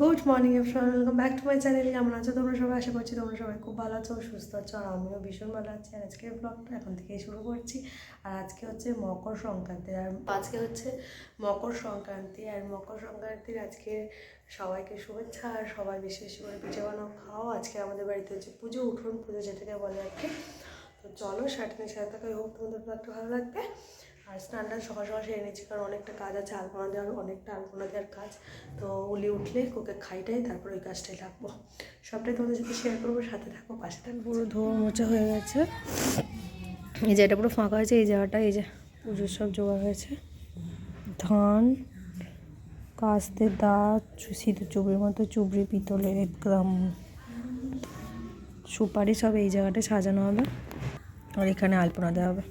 Good morning everyone welcome back to my channel কেমন আছো? তোমরা সবাই আশা করছি তোমরা সবাই খুব ভালো আছো, সুস্থ আছো, আর আমিও ভীষণ ভালো আছি। আর আজকের ব্লগটা এখন থেকেই শুরু করছি। আর আজকে হচ্ছে মকর সংক্রান্তি। আর আজকে হচ্ছে মকর সংক্রান্তি। আর মকর সংক্রান্তির আজকে সবাইকে শুভেচ্ছা, আর সবাই বেশি বেশি করে পিঠে বানাও খাও আজকে আমাদের বাড়িতে হচ্ছে পুজো, উঠুন পুজো যেটাকে বলে আর কি। তো চলো সারাদিনের সাথে থাকা। হোক তোমাদের ব্লগটা ভালো লাগবে। আর স্নানটা সকাল সকাল সেরে নিচ্ছি কারণ অনেকটা কাজ আছে, আলপনা দেওয়ার, অনেকটা আলপনা দেওয়ার কাজ। তো উলি উঠলে কোকে খাইটাই, তারপর ওই কাজটাই লাগবো। সবটাই তোমাদের সাথে শেয়ার করব, সাথে থাকো, পাশে থাকো। পুরো ধোয়া মোচা হয়ে গেছে। এই যে এটা পুরো ফাঁকা হয়েছে, এই জায়গাটা, এই যে পুজোর সব জোগাড় হয়েছে। ধান, কাস্তে দা সিঁদুর চুবড়ির মতো চুবড়ি পিতলের একদম সুপারি, সব এই জায়গাটায় সাজানো হবে। আর এখানে আলপনা দেওয়া হবে।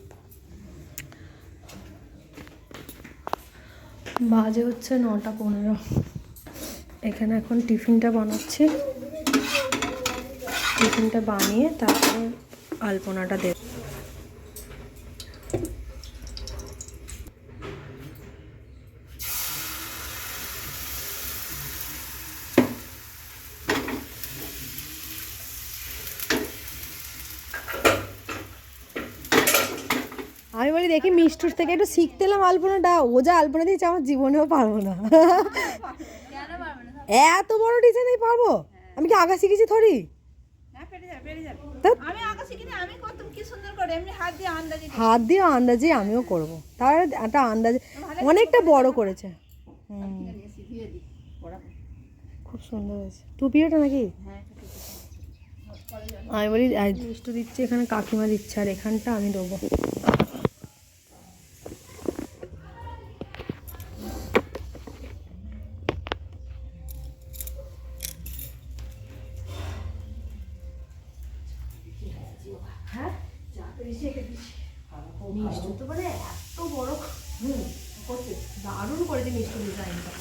বাজে হচ্ছে নটা পনেরো। এখানে এখন টিফিনটা বানাচ্ছি। টিফিনটা বানিয়ে তারপর আলপনাটা দেব। আমি বলি দেখি মিষ্টুর থেকে একটু শিখতে এলাম আলপনাটা। ও যা আলপনা দিয়েছে আমার জীবনেও পারব না। এত বড় ডিজাইন আমি পারব? আমি কি আগা শিখেছি থরি? হাত দিয়ে আন্দাজে আমিও করব। তার একটা আন্দাজে অনেকটা বড় করেছে। খুব সুন্দর হয়েছে। টুপিওটা নাকি। আমি বলি মিষ্টু দিচ্ছে এখানে কাকিমা দিচ্ছে আর এখানটা আমি দেবো। এত বড় হুম করছে দারুণ করেছে মিষ্টু ডিজাইনটা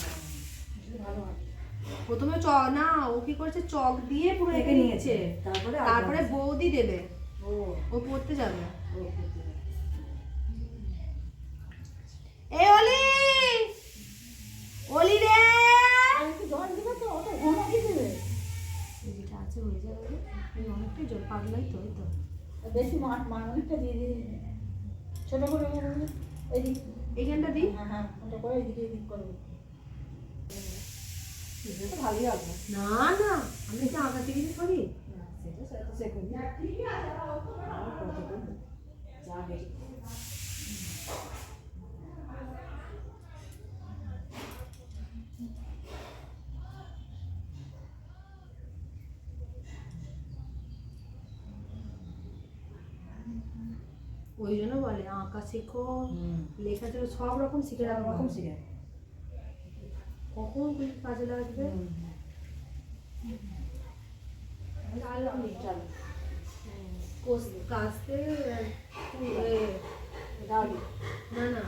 প্রথমে চ না ও কি করেছে? চক দিয়ে পুরো এঁকে নিয়েছে। তারপরে তারপরে বৌদি দেবে। ও। ও পড়তে যাবে। এ অলি! অলি রে! আছে হয়ে যাবে। অনেকটাই জল পাগলাই তো বেশি মাঠ মান অনেকটা দিয়ে দিয়ে ছোট করে এই এইখানটা দিই? হ্যাঁ হ্যাঁ ওটা করে এদিকে এদিক করবে ভালোই হবে। না না আমি তো আঁকা থেকে করি। সেটা সেটা সে করি যা বেশি ওই জন্য বলে আঁকা শেখো। লেখা ছিল সব রকম শিখে রাখো রকম শিখে কখন কোন কাজে লাগবে? চলো। কোস- কাস্তে আর কু- না না।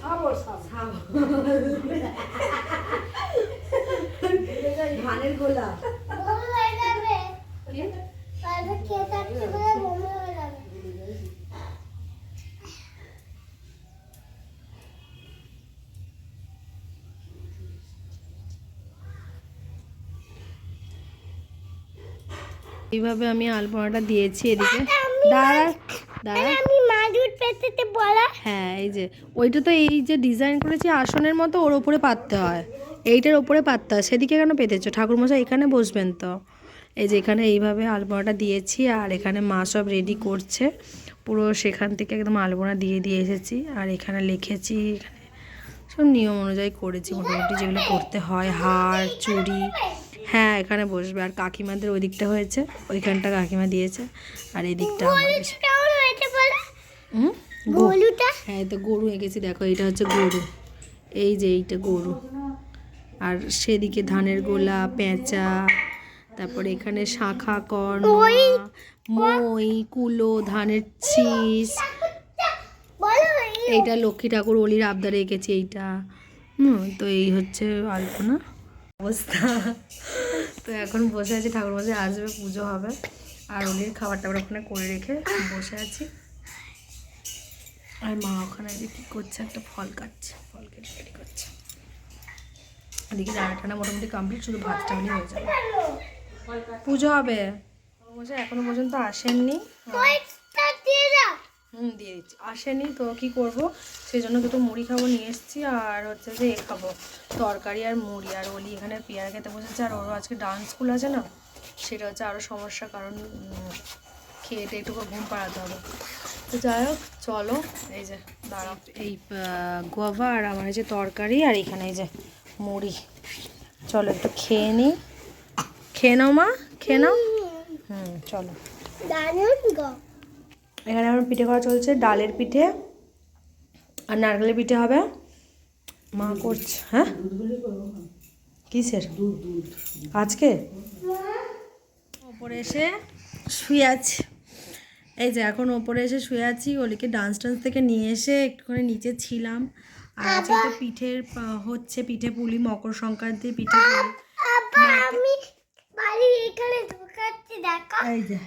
সাবর। সাবর। ধানের গোলা বমি হয়ে যাবে কি? তাহলে খেয়ে থাকতে বলে বমি হয়ে যাবে এইভাবে আমি আলপনাটা দিয়েছি এদিকে। দাঁড়া দাঁড়া। হ্যাঁ এই যে ওইটা তো এই যে ডিজাইন করেছি আসনের মতো ওর ওপরে পাততে হয়। এইটার ওপরে পাততে হয়। সেদিকে কেন পেতেছো? ঠাকুরমশাই এখানে বসবেন তো। এই যে এখানে এইভাবে আলপনাটা দিয়েছি আর এখানে মা সব রেডি করছে। পুরো সেখান থেকে একদম আলপনা দিয়ে দিয়ে এসেছি আর এখানে লিখেছি এখানে সব নিয়ম অনুযায়ী করেছি মোটামুটি যেগুলো করতে হয় হার চুড়ি। হ্যাঁ এখানে বসবে। আর কাকিমাদের ওই দিকটা হয়েছে। ওইখানটা কাকিমা দিয়েছে। আর এই দিকটা হ্যাঁ তো গরু এঁকেছি। দেখো এটা হচ্ছে গরু। এই যে এইটা গরু। আর সেদিকে ধানের গোলা পেঁচা তারপরে এখানে শাখা কর্ণ মই কুলো ধানের বলো। এইটা লক্ষ্মী ঠাকুর অলির আবদারে এঁকেছি এইটা। হুম তো এই হচ্ছে আলপনা। অবস্থা। তো এখন বসে আছি, ঠাকুর বসে আসবে, পুজো হবে। আর অলির খাবার টাবার ওখানে করে রেখে বসে আছি। আর মা ওখানে যে কী করছে, একটা ফল কাটছে, ফল কেটে রেডি করছে। এদিকে রান্না টান্না মোটামুটি কমপ্লিট শুধু ভাতটা হলেই হয়ে যাবে। পুজো হবে। মশাই এখনও পর্যন্ত আসেননি। হুম দিয়ে দিচ্ছি। আসেনি তো কি করব? সেই জন্য দুটো মুড়ি খাব নিয়ে এসেছি। আর হচ্ছে যে এ খাব তরকারি আর মুড়ি। আর ওলি এখানে পেয়ারা খেতে বসেছে আর ওরও আজকে ডান্স স্কুল আছে না? সেটা হচ্ছে আরও সমস্যা কারণ উম, খেয়ে একটু ঘুম পাড়াতে হবে। তো যাই হোক চলো এই যে দাঁড়াও। এই গোয়াভা আর আমার এই যে তরকারি আর এখানে এই যে মুড়ি। চলো একটু খেয়ে নিই। খেয়ে নাও মা খেয়ে নাও। হুম চলো। দারুণ গো। এখানে আমার পিঠে করা চলছে ডালের পিঠে আর নারকেলের পিঠে হবে মা করছে হ্যাঁ? কিসের? আজকে? ওপরে এসে শুয়ে আছি। এই যে এখন ওপরে এসে শুয়ে আছি ওলিকে ডান্স টান্স থেকে নিয়ে এসে একটুখানি নিচে ছিলাম। আর আজকে তো পিঠের হচ্ছে পিঠে পুলি মকর সংক্রান্তি পিঠে পুলি। এই যে।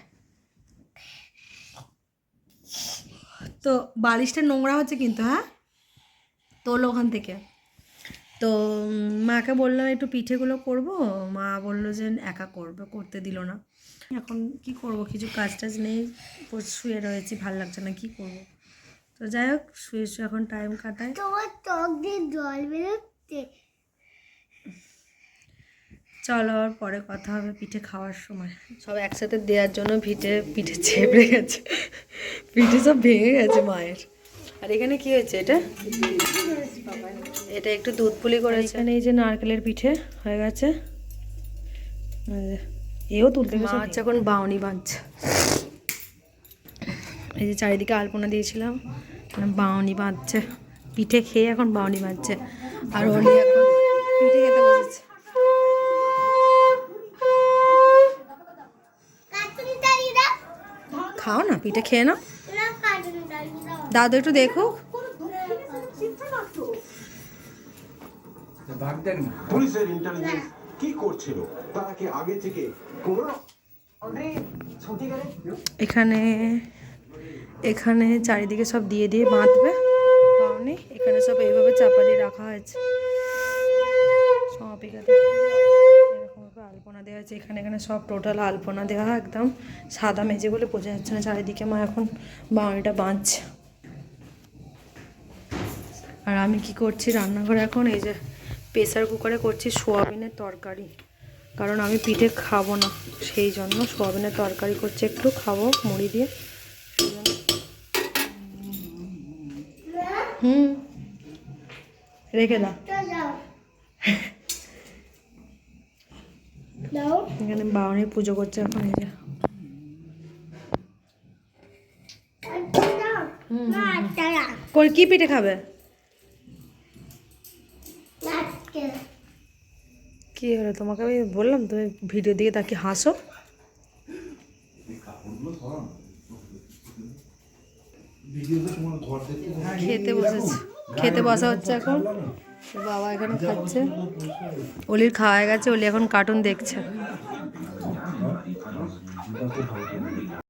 তো বালিশটা নোংরা হচ্ছে কিন্তু হ্যাঁ? তোলো ওখান থেকে। তো মাকে বললাম, একটু পিঠেগুলো করব? মা বলল যে, একা করবে, করতে দিল না। এখন কি করব? কিছু কাজ টাজ নেই শুয়ে রয়েছি, ভালো লাগছে না, কি করব? তো যাই হোক, শুয়ে শুয়ে এখন টাইম কাটায় তোমার চোখ দিয়ে জল বেরোচ্ছে। চলো আবার পরে কথা হবে পিঠে খাওয়ার সময়। সব একসাথে দেওয়ার জন্য পিঠে পিঠে চেপড়ে গেছে। পিঠে সব ভেঙে গেছে মায়ের। আর এখানে কি হয়েছে এটা? এটা একটু দুধ পুলি করে এখানে এই যে নারকেলের পিঠে হয়ে গেছে। এও তুলতে মা হচ্ছে এখন বাউনি বাঁধছে। এই যে চারিদিকে আলপনা দিয়েছিলাম। বাউনি বাঁধছে। পিঠে খেয়ে এখন বাউনি বাঁধছে। আর ওলি এখন পিঠে খেতে বসেছে কার্টুন চালিয়ে দাও খাও না পিঠে খেয়ে নাও। দাদু একটু দেখ না পুলিশের ইন্টেলিজেন্স কি করছিল? তারা কি আগে থেকে কোনো এখানে এখানে চারিদিকে সব দিয়ে দিয়ে বাঁধবে। পাওনি? এখানে সব এইভাবে চাপা দিয়ে রাখা হয়েছে। সব এখানে। হয়েছে এখানে এখানে সব টোটাল আলপনা দেওয়া একদম। সাদা মেজে বলে বোঝা যাচ্ছে না, চারিদিকে মা এখন বাউনিটা বাঁধছে। আর আমি কি করছি, রান্নাঘরে এখন এই যে প্রেসার কুকারে করছি সোয়াবিনের তরকারি। কারণ আমি পিঠে খাব না, সেই জন্য সোয়াবিনের তরকারি করছি একটু, খাব মুড়ি দিয়ে। হুম। রেখে দাও। এখানে বাউনি পুজো করছে এখন এই যে। কার্টুন দাও না কি পিঠে খাবে? কি হলো তোমাকে? আমি বললাম তুমি ভিডিও দিকে তাকে হাসো। খেতে বসেছে। খেতে বসা হচ্ছে এখন। বাবা এখানে খাচ্ছে। অলির খাওয়া গেছে। অলি এখন কার্টুন দেখছে। 最好的